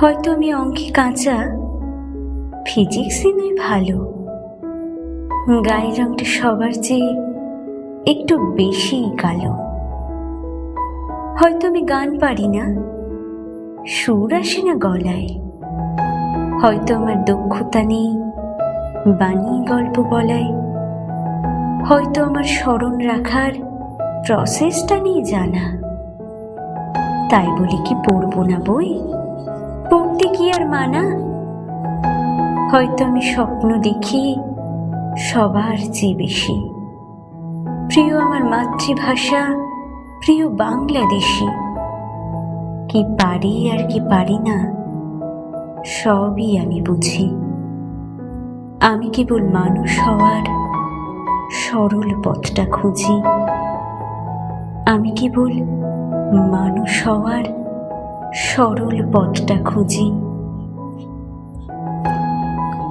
হয়তো আমি অঙ্কে কাঁচা, ফিজিক্সই নয় ভালো। গায়ের রঙটা সবার চেয়ে একটু বেশিই কালো। হয়তো আমি গান পারি না, সুর আসে না গলায়। হয়তো আমার দক্ষতা নেই বানিয়ে গল্প বলায়। হয়তো আমার স্মরণ রাখার প্রসেসটা নেই জানা। তাই বলি কি পড়ব না বই? পড়তে কি আর মানা? হয়তো আমি স্বপ্ন দেখি সবার চেয়ে বেশি। প্রিয় আমার মাতৃভাষা, প্রিয় বাংলাদেশি। কি পারি আর কি পারি না, সবই আমি বুঝি। আমি কেবল মানুষ হওয়ার সরল পথটা খুঁজি। আমি কেবল মানুষ হওয়ার সরল পথটা খুঁজি।